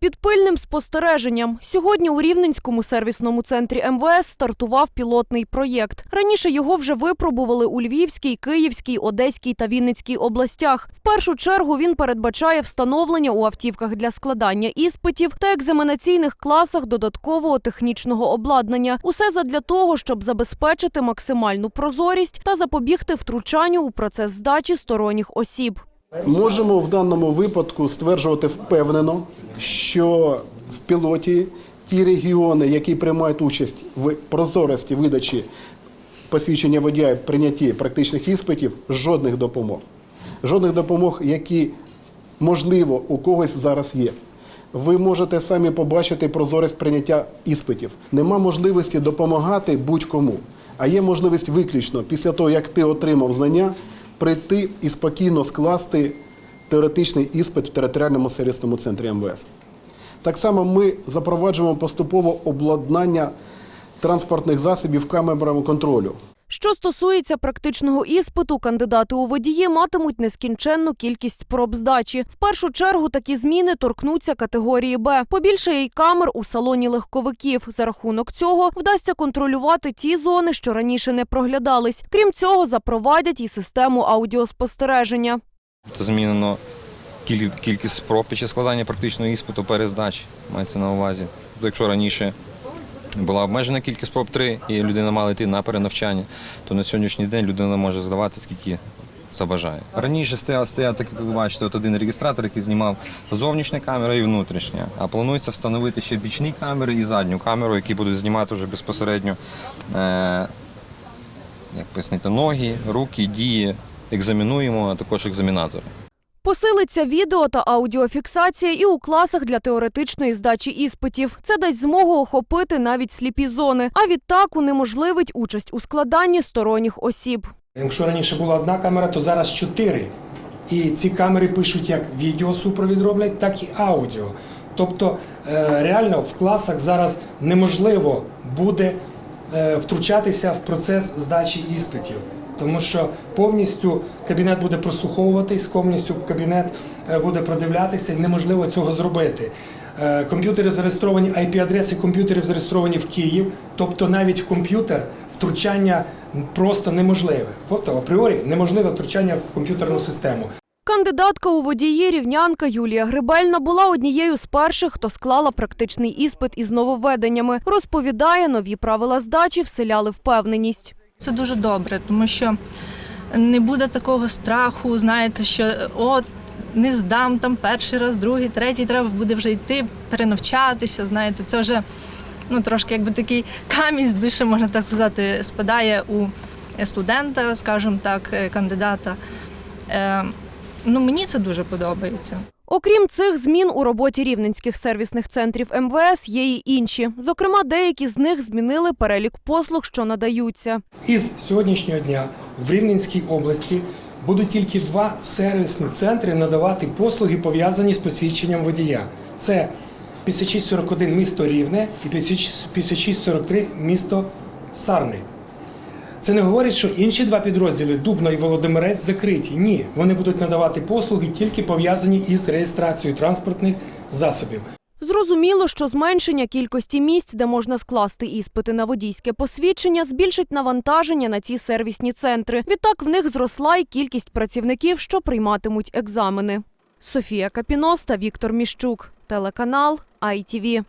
Під пильним спостереженням сьогодні у Рівненському сервісному центрі МВС стартував пілотний проєкт. Раніше його вже випробували у Львівській, Київській, Одеській та Вінницькій областях. В першу чергу він передбачає встановлення у автівках для складання іспитів та екзаменаційних класах додаткового технічного обладнання. Усе задля того, щоб забезпечити максимальну прозорість та запобігти втручанню у процес здачі сторонніх осіб. Можемо в даному випадку стверджувати впевнено, в пілоті ті регіони, які приймають участь в прозорості видачі посвідчення водія в прийнятті практичних іспитів, жодних допомог. Жодних допомог, які можливо у когось зараз є. Ви можете самі побачити прозорість прийняття іспитів. Нема можливості допомагати будь-кому, а є можливість виключно після того, як ти отримав знання, прийти і спокійно скласти теоретичний іспит в територіальному сервісному центрі МВС. Так само ми запроваджуємо поступово обладнання транспортних засобів камерами контролю. Що стосується практичного іспиту, кандидати у водії матимуть нескінченну кількість проб здачі. В першу чергу такі зміни торкнуться категорії Б. Побільшає й камер у салоні легковиків. За рахунок цього вдасться контролювати ті зони, що раніше не проглядались. Крім цього, запровадять і систему аудіоспостереження. Змінено кількість спроб під час складання практичного іспиту перездач, мається на увазі. Тобто, якщо раніше була обмежена кількість спроб 3 і людина мала йти на перенавчання, то на сьогоднішній день людина може здавати скільки забажає. Раніше стояв, стояв так, як ви бачите, от один реєстратор, який знімав зовнішня камера і внутрішня. А планується встановити ще бічні камери і задню камеру, які будуть знімати вже безпосередньо е, як пояснити, ноги, руки, дії. Екзамінуємо, а також екзамінатори. Посилиться відео та аудіофіксація і у класах для теоретичної здачі іспитів. Це дасть змогу охопити навіть сліпі зони, а відтак унеможливить участь у складанні сторонніх осіб. Якщо раніше була одна камера, то зараз чотири. І ці камери пишуть як відеосупровід роблять, так і аудіо. Тобто е, реально в класах зараз неможливо буде е, втручатися в процес здачі іспитів. Тому що повністю кабінет буде прослуховуватись, повністю кабінет е, буде продивлятися, і неможливо цього зробити. Е, Комп'ютери зареєстровані, IP-адреси комп'ютерів зареєстровані в Київ, тобто навіть в комп'ютер втручання просто неможливе. Тобто апріорі неможливе втручання в комп'ютерну систему. Кандидатка у водії рівнянка Юлія Грибельна була однією з перших, хто склала практичний іспит із нововведеннями. Розповідає, нові правила здачі вселяли впевненість. Це дуже добре, тому що не буде такого страху, знаєте, що от не здам там перший раз, другий, третій, треба буде вже йти, перенавчатися. Знаєте, це вже ну трошки якби такий камінь з душі, можна так сказати, спадає у студента, скажімо так, кандидата. Е, ну мені це дуже подобається. Окрім цих змін у роботі рівненських сервісних центрів МВС є й інші. Зокрема, деякі з них змінили перелік послуг, що надаються. Із сьогоднішнього дня в Рівненській області будуть тільки два сервісні центри надавати послуги, пов'язані з посвідченням водія. Це 5641 місто Рівне і 5643 місто Сарни. Це не говорить, що інші два підрозділи Дубно і Володимирець закриті. Ні, вони будуть надавати послуги тільки пов'язані із реєстрацією транспортних засобів. Зрозуміло, що зменшення кількості місць, де можна скласти іспити на водійське посвідчення, збільшить навантаження на ці сервісні центри. Відтак в них зросла й кількість працівників, що прийматимуть екзамени. Софія Капіноста, Віктор Міщук, телеканал ITV.